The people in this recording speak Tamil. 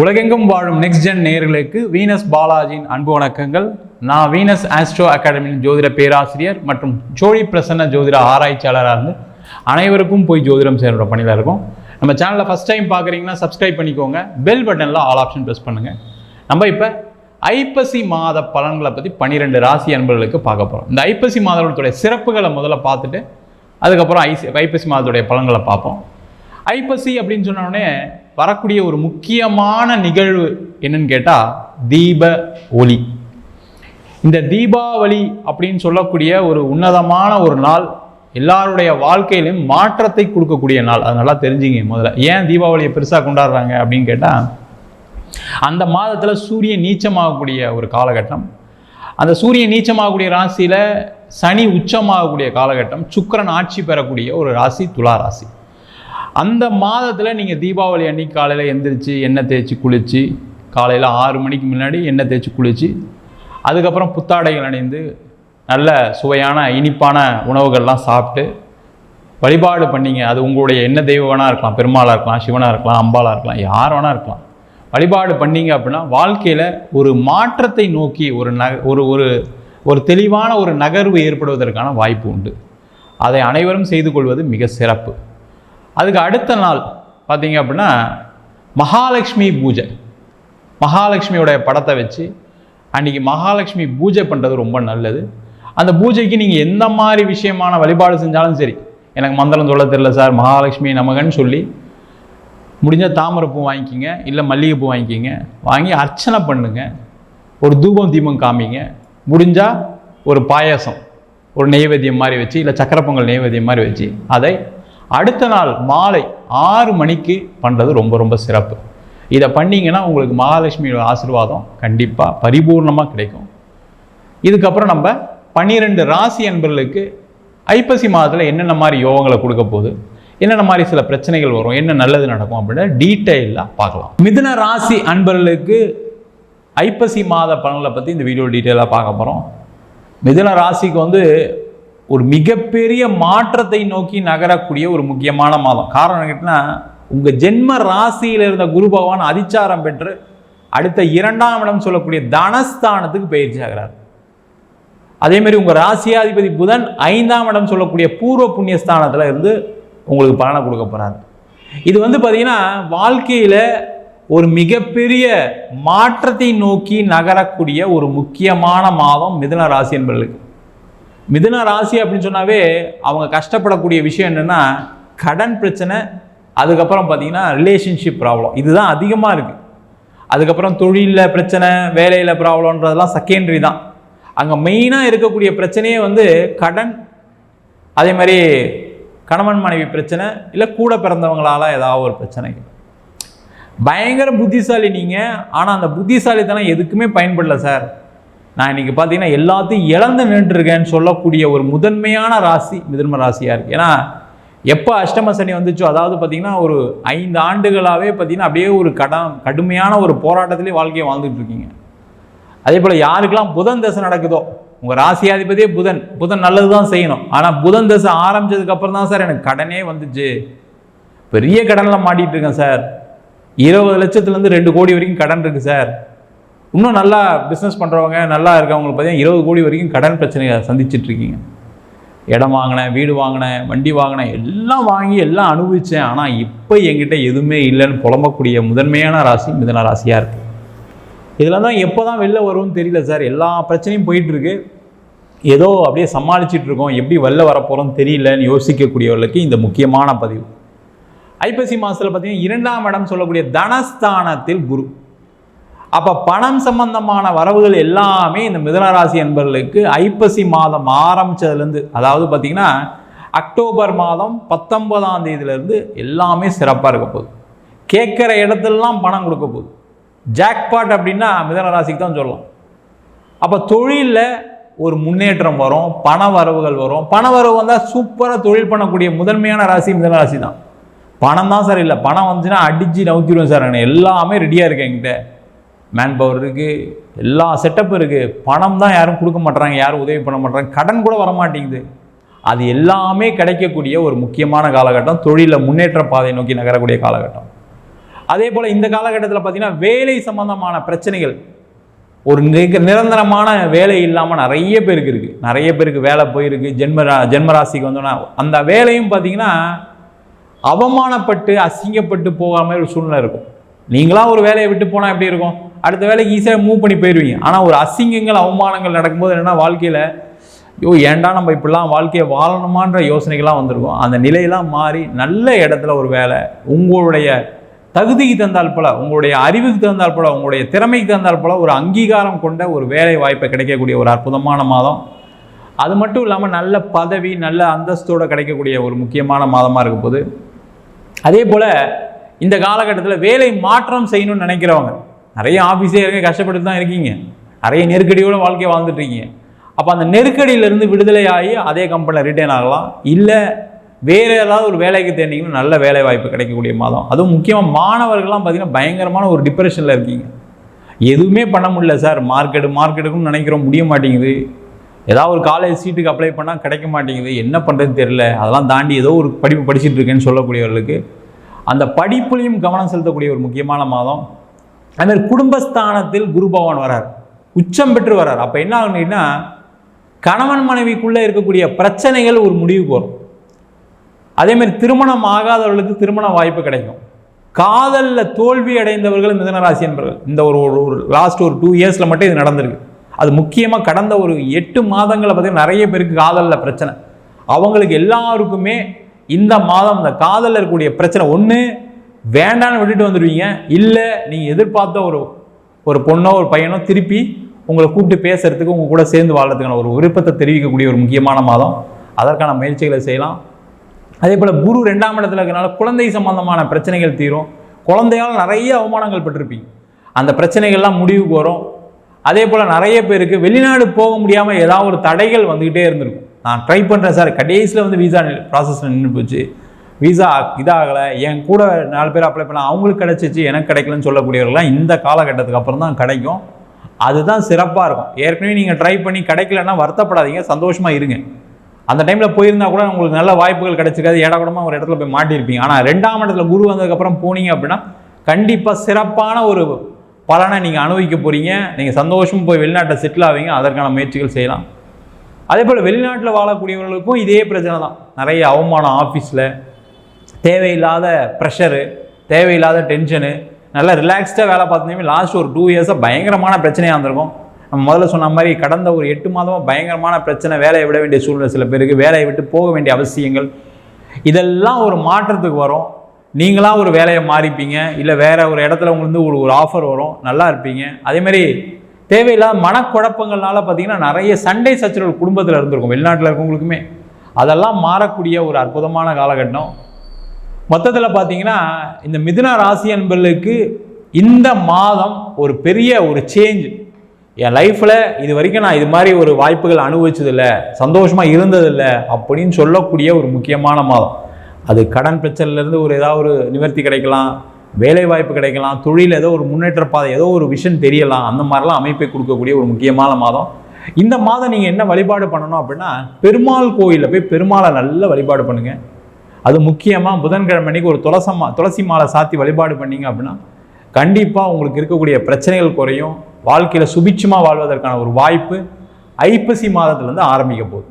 உலகெங்கும் வாழும் நெக்ஸ்ட் ஜென் நேர்களுக்கு வீனஸ் பாலாஜியின் அன்பு வணக்கங்கள். நான் வீனஸ் ஆஸ்ட்ரோ அகாடமியின் ஜோதிட பேராசிரியர் மற்றும் ஜோடி பிரசன்ன ஜோதிட ஆராய்ச்சியாளராக இருந்து அனைவருக்கும் போய் ஜோதிடம் சேர்கிற பணியில் இருக்கும். நம்ம சேனலில் ஃபஸ்ட் டைம் பார்க்குறீங்கன்னா சப்ஸ்கிரைப் பண்ணிக்கோங்க. பெல் பட்டனில் ஆல் ஆப்ஷன் ப்ரெஸ் பண்ணுங்கள் நம்ம இப்போ ஐப்பசி மாத பலன்களை பற்றி பன்னிரெண்டு ராசி அன்பர்களுக்கு பார்க்க போகிறோம் இந்த ஐப்பசி மாதத்துடைய சிறப்புகளை முதல்ல பார்த்துட்டு அதுக்கப்புறம் ஐசி ஐப்பசி மாதத்துடைய பலன்களை பார்ப்போம். ஐப்பசி அப்படின்னு சொன்னோடனே வரக்கூடிய ஒரு முக்கியமான நிகழ்வு என்னன்னு கேட்டால் தீப ஒளி இந்த தீபாவளி அப்படின்னு சொல்லக்கூடிய ஒரு உன்னதமான ஒரு நாள் எல்லாருடைய வாழ்க்கையிலும் மாற்றத்தை கொடுக்கக்கூடிய நாள். அது நல்லா தெரிஞ்சுங்க முதல்ல. ஏன் தீபாவளியை பெருசாக கொண்டாடுறாங்க அப்படின்னு கேட்டால் அந்த மாதத்தில் சூரியன் நீச்சமாகக்கூடிய ஒரு காலகட்டம். அந்த சூரியன் நீச்சமாகக்கூடிய ராசியில் சனி உச்சமாகக்கூடிய காலகட்டம். சுக்கிரன் ஆட்சி பெறக்கூடிய ஒரு ராசி துலா ராசி. அந்த மாதத்தில் நீங்கள் தீபாவளி அன்னைக்கு காலையில் எந்திரிச்சு எண்ணெய் தேய்ச்சி குளித்து காலையில் ஆறு மணிக்கு முன்னாடி எண்ணெய் தேய்ச்சி குளித்து அதுக்கப்புறம் புத்தாடைகள் அணிந்து நல்ல சுவையான இனிப்பான உணவுகள்லாம் சாப்பிட்டு வழிபாடு பண்ணிங்க. அது உங்களுடைய என்ன தெய்வம் இருக்கலாம். பெருமாளாக இருக்கலாம் சிவனாக இருக்கலாம் அம்பாளாக இருக்கலாம் யார் வேணால் இருக்கலாம். வழிபாடு பண்ணீங்க அப்படின்னா வாழ்க்கையில் ஒரு மாற்றத்தை நோக்கி ஒரு நக ஒரு ஒரு ஒரு தெளிவான ஒரு நகர்வு ஏற்படுவதற்கான வாய்ப்பு உண்டு. அதை அனைவரும் செய்து கொள்வது மிக சிறப்பு. அதுக்கு அடுத்த நாள் பார்த்தீங்க அப்படின்னா மகாலட்சுமி பூஜை. மகாலட்சுமியோடைய படத்தை வச்சு அன்றைக்கி மகாலட்சுமி பூஜை பண்ணுறது ரொம்ப நல்லது. அந்த பூஜைக்கு நீங்கள் எந்த மாதிரி விஷயமான வழிபாடு செஞ்சாலும் சரி எனக்கு மந்திரம் சொல்ல தெரில சார் மகாலட்சுமி நமகன்னு சொல்லி முடிஞ்சால் தாமரைப்பூ வாங்கிக்கிங்க இல்லை மல்லிகைப்பூ வாங்கிக்கிங்க வாங்கி அர்ச்சனை பண்ணுங்க ஒரு தூபம் தீபம் காமிங்க முடிஞ்சால் ஒரு பாயாசம் ஒரு நெய்வேத்தியம் மாதிரி வச்சு இல்லை சக்கரை பொங்கல் நெய்வேத்தியம் மாதிரி வச்சு அதை அடுத்த நாள் மாலை ஆறு மணிக்கு பண்ணுறது ரொம்ப ரொம்ப சிறப்பு. இதை பண்ணீங்கன்னா உங்களுக்கு மகாலட்சுமியோட ஆசீர்வாதம் கண்டிப்பாக பரிபூர்ணமாக கிடைக்கும். இதுக்கப்புறம் நம்ம பன்னிரெண்டு ராசி அன்பர்களுக்கு ஐப்பசி மாதத்தில் என்னென்ன மாதிரி யோகங்களை கொடுக்க போகுது என்னென்ன மாதிரி சில பிரச்சனைகள் வரும் என்ன நல்லது நடக்கும் அப்படின்னு டீட்டெயிலாக பார்க்கலாம். மிதுன ராசி அன்பர்களுக்கு ஐப்பசி மாத பலன்களை பற்றி இந்த வீடியோ டீட்டெயிலாக பார்க்க போகிறோம் மிதுன ராசிக்கு வந்து ஒரு மிகப்பெரிய மாற்றத்தை நோக்கி நகரக்கூடிய ஒரு முக்கியமான மாதம். காரணம் கேட்டினா உங்கள் ஜென்ம ராசியில் இருந்த குரு பகவான் அதிச்சாரம் பெற்று அடுத்த இரண்டாம் இடம் சொல்லக்கூடிய தனஸ்தானத்துக்கு பயிற்சி ஆகிறார். அதே மாதிரி உங்கள் ராசியாதிபதி புதன் ஐந்தாம் இடம் சொல்லக்கூடிய பூர்வ புண்ணியஸ்தானத்தில் இருந்து உங்களுக்கு பலனை கொடுக்க போகிறாரு இது வந்து பார்த்திங்கன்னா வாழ்க்கையில் ஒரு மிகப்பெரிய மாற்றத்தை நோக்கி நகரக்கூடிய ஒரு முக்கியமான மாதம் மிதுன ராசி என்பவர்களுக்கு மிதுன ராசி அப்படின்னு சொன்னாவே அவங்க கஷ்டப்படக்கூடிய விஷயம் என்னென்னா கடன் பிரச்சனை அதுக்கப்புறம் பார்த்தீங்கன்னா ரிலேஷன்ஷிப் ப்ராப்ளம் இதுதான் அதிகமாக இருக்குது அதுக்கப்புறம் தொழிலில் பிரச்சனை வேலையில் ப்ராப்ளம்ன்றதெல்லாம் செகண்டரி தான். அங்கே மெயினாக இருக்கக்கூடிய பிரச்சனையே வந்து கடன். அதே மாதிரி கணவன் மனைவி பிரச்சனை இல்லை கூட பிறந்தவங்களால ஏதாவது ஒரு பிரச்சனை பயங்கர புத்திசாலி நீங்கள் ஆனால் அந்த புத்திசாலித்தனம் எதுக்குமே பயன்படல சார். நான் இன்னைக்கு பார்த்தீங்கன்னா எல்லாத்தையும் இழந்து நின்றுருக்கேன்னு சொல்லக்கூடிய ஒரு முதன்மையான ராசி மிதன்ம ராசியாக இருக்குது ஏன்னா எப்போ அஷ்டம சனி வந்துச்சோ அதாவது பார்த்தீங்கன்னா ஒரு ஐந்து ஆண்டுகளாகவே பார்த்தீங்கன்னா அப்படியே ஒரு கடம் கடுமையான ஒரு போராட்டத்திலே வாழ்க்கையை வாழ்ந்துட்டு இருக்கீங்க. அதே போல் யாருக்கெல்லாம் புதன் தசை நடக்குதோ உங்கள் ராசியாதிபதியே புதன். புதன் நல்லது தான் செய்யணும். ஆனால் புதன் தசை ஆரம்பித்ததுக்கப்புறம் தான் சார் எனக்கு கடனே வந்துச்சு. பெரிய கடனில் மாட்டிகிட்டு இருக்கேன் சார். இருபது லட்சத்துலேருந்து ரெண்டு கோடி வரைக்கும் கடன் இருக்குது சார். இன்னும் நல்லா பிஸ்னஸ் பண்ணுறவங்க நல்லா இருக்கவங்களுக்கு பார்த்தீங்கன்னா இருபது கோடி வரைக்கும் கடன் பிரச்சனையை சந்திச்சிட்ருக்கீங்க இடம் வாங்கினேன் வீடு வாங்கினேன் வண்டி வாங்கினேன் எல்லாம் வாங்கி எல்லாம் அனுபவித்தேன் ஆனால் இப்போ என்கிட்ட எதுவுமே இல்லைன்னு புலம்பக்கூடிய முதன்மையான ராசி மிதன ராசியாக இருக்குது இதில் தான் எப்போ தான் வெளில வரும்னு தெரியல சார். எல்லா பிரச்சனையும் போயிட்டுருக்கு ஏதோ அப்படியே சமாளிச்சிட்டு இருக்கோம். எப்படி வெளில வரப்போகிறோம்னு தெரியலன்னு யோசிக்கக்கூடியவர்களுக்கு இந்த முக்கியமான பதிவு. ஐப்பசி மாதத்தில் பார்த்தீங்கன்னா இரண்டாம் இடம் சொல்லக்கூடிய தனஸ்தானத்தில் குரு. அப்போ பணம் சம்பந்தமான வரவுகள் எல்லாமே இந்த மிதனராசி என்பவர்களுக்கு ஐப்பசி மாதம் ஆரம்பித்ததுலேருந்து அதாவது பார்த்திங்கன்னா அக்டோபர் மாதம் பத்தொன்பதாம் தேதியிலேருந்து எல்லாமே சிறப்பாக இருக்க போகுது. கேட்குற இடத்துலலாம் பணம் கொடுக்க போகுது. ஜாக்பாட் அப்படின்னா மிதனராசிக்கு தான் சொல்லலாம். அப்போ தொழிலில் ஒரு முன்னேற்றம் வரும் பண வரவுகள் வரும். பண வரவு வந்தால் சூப்பராக தொழில் பண்ணக்கூடிய முதன்மையான ராசி மிதனராசி தான் பணம் தான் சார் இல்லை பணம் வந்துச்சுன்னா அடித்து நவுத்திடுவேன் சார். நான் எல்லாமே ரெடியாக இருக்கேன் என்கிட்ட. மேன் பவர் இருக்குது எல்லா செட்டப்பும் இருக்குது பணம் தான் யாரும் கொடுக்க மாட்றாங்க யாரும் உதவி பண்ண மாட்டுறாங்க கடன் கூட வர மாட்டேங்குது அது எல்லாமே கிடைக்கக்கூடிய ஒரு முக்கியமான காலகட்டம். தொழிலில் முன்னேற்ற பாதை நோக்கி நகரக்கூடிய காலகட்டம். அதே போல் இந்த காலகட்டத்தில் பார்த்திங்கன்னா வேலை சம்பந்தமான பிரச்சனைகள். ஒரு நிரந்தரமான வேலை இல்லாமல் நிறைய பேருக்கு இருக்குது நிறைய பேருக்கு வேலை போயிருக்கு. ஜென்ம ஜென்மராசிக்கு வந்தோன்னா அந்த வேலையும் பார்த்திங்கன்னா அவமானப்பட்டு அசிங்கப்பட்டு போகாமல் ஒரு சூழ்நிலை இருக்கும். நீங்களாம் ஒரு வேலையை விட்டு போனால் எப்படி இருக்கும்? அடுத்த வேலைக்கு ஈஸியாக மூவ் பண்ணி போயிடுவீங்க ஆனால் ஒரு அசிங்கங்கள் அவமானங்கள் நடக்கும்போது என்னென்னா வாழ்க்கையில் ஐயோ ஏன்டா நம்ம இப்படிலாம் வாழ்க்கையை வாழணுமான்ற யோசனைகள்லாம் வந்திருக்கும். அந்த நிலையெல்லாம் மாறி நல்ல இடத்துல ஒரு வேலை உங்களுடைய தகுதிக்கு தந்தால் போல உங்களுடைய அறிவுக்கு தந்தால் போல உங்களுடைய திறமைக்கு தந்தால் போல ஒரு அங்கீகாரம் கொண்ட ஒரு வேலை வாய்ப்பை கிடைக்கக்கூடிய ஒரு அற்புதமான மாதம். அது மட்டும் இல்லாமல் நல்ல பதவி நல்ல அந்தஸ்தோடு கிடைக்கக்கூடிய ஒரு முக்கியமான மாதமாக இருக்கும் போது அதே போல் இந்த காலகட்டத்தில் வேலை மாற்றம் செய்யணும்னு நினைக்கிறவங்க நிறைய ஆஃபீஸே இருக்க கஷ்டப்பட்டு தான் இருக்கீங்க. நிறைய நெருக்கடியோட வாழ்க்கையை வாழ்ந்துட்டு இருக்கீங்க. அப்போ அந்த நெருக்கடியிலேருந்து விடுதலை ஆகி அதே கம்பெனியில் ரிட்டைன் ஆகலாம். இல்லை வேறு ஏதாவது ஒரு வேலைக்கு தேடிங்கன்னா நல்ல வேலை வாய்ப்பு கிடைக்கக்கூடிய மாதம். அதுவும் முக்கியமாக மாணவர்கள்லாம் பார்த்தீங்கன்னா பயங்கரமான ஒரு டிப்ரெஷனில் இருக்கீங்க. எதுவுமே பண்ண முடியல சார். மார்க்கெட்டு மார்க்கெட்டுக்கும் நினைக்கிறோம். முடிய மாட்டேங்குது. ஏதாவது ஒரு காலேஜ் சீட்டுக்கு அப்ளை பண்ணால் கிடைக்க மாட்டேங்குது. என்ன பண்ணுறதுன்னு தெரில அதெல்லாம் தாண்டி ஏதோ ஒரு படிப்பு படிச்சுட்டு இருக்கேன்னு சொல்லக்கூடியவர்களுக்கு அந்த படிப்புலையும் கவனம் செலுத்தக்கூடிய ஒரு முக்கியமான மாதம். அதுமாதிரி குடும்பஸ்தானத்தில் குரு பகவான் வரார் உச்சம் பெற்று வரார் அப்போ என்ன ஆகுதுன்னா கணவன் மனைவிக்குள்ளே இருக்கக்கூடிய பிரச்சனைகள் ஒரு முடிவுக்கு வரும். அதேமாதிரி திருமணம் ஆகாதவர்களுக்கு திருமண வாய்ப்பு கிடைக்கும். காதலில் தோல்வி அடைந்தவர்கள் மிதனராசி என்பவர்கள் இந்த ஒரு ஒரு லாஸ்ட் ஒரு டூ இயர்ஸில் மட்டும் இது நடந்திருக்கு. அது முக்கியமாக கடந்த ஒரு எட்டு மாதங்களை பார்த்தீங்கன்னா நிறைய பேருக்கு காதலில் பிரச்சனை. அவங்களுக்கு எல்லாருக்குமே இந்த மாதம் இந்த காதலில் இருக்கக்கூடிய பிரச்சனை ஒன்று வேண்டான்னு விட்டுட்டு வந்துடுவீங்க. இல்லை நீங்கள் எதிர்பார்த்த ஒரு ஒரு பொண்ணோ ஒரு பையனோ திருப்பி உங்களை கூப்பிட்டு பேசுறதுக்கு உங்கள் கூட சேர்ந்து வாழ்றதுக்கான ஒரு விருப்பத்தை தெரிவிக்கக்கூடிய ஒரு முக்கியமான மாதம். அதற்கான முயற்சிகளை செய்யலாம். அதே போல் குரு ரெண்டாம் இடத்துல இருக்கிறனால குழந்தை சம்பந்தமான பிரச்சனைகள் தீரும். குழந்தையால் நிறைய அவமானங்கள் பட்டிருப்பீங்க அந்த பிரச்சனைகள்லாம் முடிவுக்கு வரும். அதே போல் நிறைய பேருக்கு வெளிநாடு போக முடியாமல் ஏதாவது ஒரு தடைகள் வந்துக்கிட்டே இருந்திருக்கும். நான் ட்ரை பண்ணுறேன் சார். கடைசியில் வந்து விசா ப்ராசஸில் நின்று போச்சு. விசா இதாகலை என் கூட நாலு பேர் அப்ளை பண்ண அவங்களுக்கு கிடைச்சிச்சு எனக்கு கிடைக்கலன்னு சொல்லக்கூடியவர்கள்லாம் இந்த காலகட்டத்துக்கு அப்புறம் தான் கிடைக்கும். அதுதான் சிறப்பாக இருக்கும். ஏற்கனவே நீங்கள் ட்ரை பண்ணி கிடைக்கலன்னா வருத்தப்படாதீங்க சந்தோஷமாக இருங்க. அந்த டைமில் போயிருந்தா கூட உங்களுக்கு நல்ல வாய்ப்புகள் கிடைச்சிருக்காது ஏடாகூடமாக ஒரு இடத்துல போய் மாட்டியிருப்பீங்க. ஆனால் ரெண்டாம் இடத்துல குரு வந்ததுக்கப்புறம் போனீங்க அப்படின்னா கண்டிப்பாக சிறப்பான ஒரு பலனை நீங்கள் அனுபவிக்க போகிறீங்க நீங்கள் சந்தோஷமும் போய் வெளிநாட்டை செட்டில் ஆவீங்க அதற்கான முயற்சிகள் செய்யலாம். அதே போல் வெளிநாட்டில் வாழக்கூடியவர்களுக்கும் இதே பிரச்சனை தான். நிறைய அவமானம் ஆஃபீஸில் தேவையில்லாத ப்ரெஷரு தேவையில்லாத டென்ஷனு நல்லா ரிலாக்ஸ்டாக வேலை பார்த்தீங்கன்னா லாஸ்ட் ஒரு டூ இயர்ஸாக பயங்கரமான பிரச்சனையாக இருந்திருக்கும். நம்ம முதல்ல சொன்ன மாதிரி கடந்த ஒரு எட்டு மாதமாக பயங்கரமான பிரச்சனை வேலையை விட வேண்டிய சூழ்நிலை சில பேருக்கு வேலையை விட்டு போக வேண்டிய அவசியங்கள். இதெல்லாம் ஒரு மாற்றத்துக்கு வரும். நீங்களாம் ஒரு வேலையை மாறிப்பீங்க இல்லை வேறு ஒரு இடத்துல உங்களுக்கு ஒரு ஒரு ஆஃபர் வரும் நல்லா இருப்பீங்க. அதேமாதிரி தேவையில்லாத மனக்குழப்பங்கள்னால பார்த்தீங்கன்னா நிறைய சண்டை சச்சரவு குடும்பத்தில் இருந்திருக்கும் வெளிநாட்டில் இருக்கவங்களுக்குமே. அதெல்லாம் மாறக்கூடிய ஒரு அற்புதமான காலகட்டம். மொத்தத்தில் பார்த்தீங்கன்னா இந்த மிதுன ராசி அன்பர்களுக்கு இந்த மாதம் ஒரு பெரிய ஒரு சேஞ்ச் என் லைஃப்பில் இது வரைக்கும் நான் இது மாதிரி ஒரு வாய்ப்புகள் அனுபவிச்சதில்லை சந்தோஷமாக இருந்ததில்லை அப்படின்னு சொல்லக்கூடிய ஒரு முக்கியமான மாதம். அது கடன் பிரச்சனையிலேருந்து ஒரு ஏதாவது ஒரு நிவர்த்தி கிடைக்கலாம் வேலை வாய்ப்பு கிடைக்கலாம் தொழில் ஏதோ ஒரு முன்னேற்ற பாதை ஏதோ ஒரு விஷன் தெரியலாம் அந்த மாதிரிலாம் அமைப்பை கொடுக்கக்கூடிய ஒரு முக்கியமான மாதம். இந்த மாதம் நீங்கள் என்ன வழிபாடு பண்ணணும் அப்படின்னா பெருமாள் கோயிலில் போய் பெருமாளை நல்ல வழிபாடு பண்ணுங்கள் அது முக்கியமாக புதன்கிழமை அன்னைக்கு ஒரு துளசமா துளசி மாலை சாத்தி வழிபாடு பண்ணீங்க அப்படின்னா கண்டிப்பாக உங்களுக்கு இருக்கக்கூடிய பிரச்சனைகள் குறையும். வாழ்க்கையில் சுபிட்சமாக வாழ்வதற்கான ஒரு வாய்ப்பு ஐப்பசி மாதத்துலேருந்து ஆரம்பிக்க போகுது.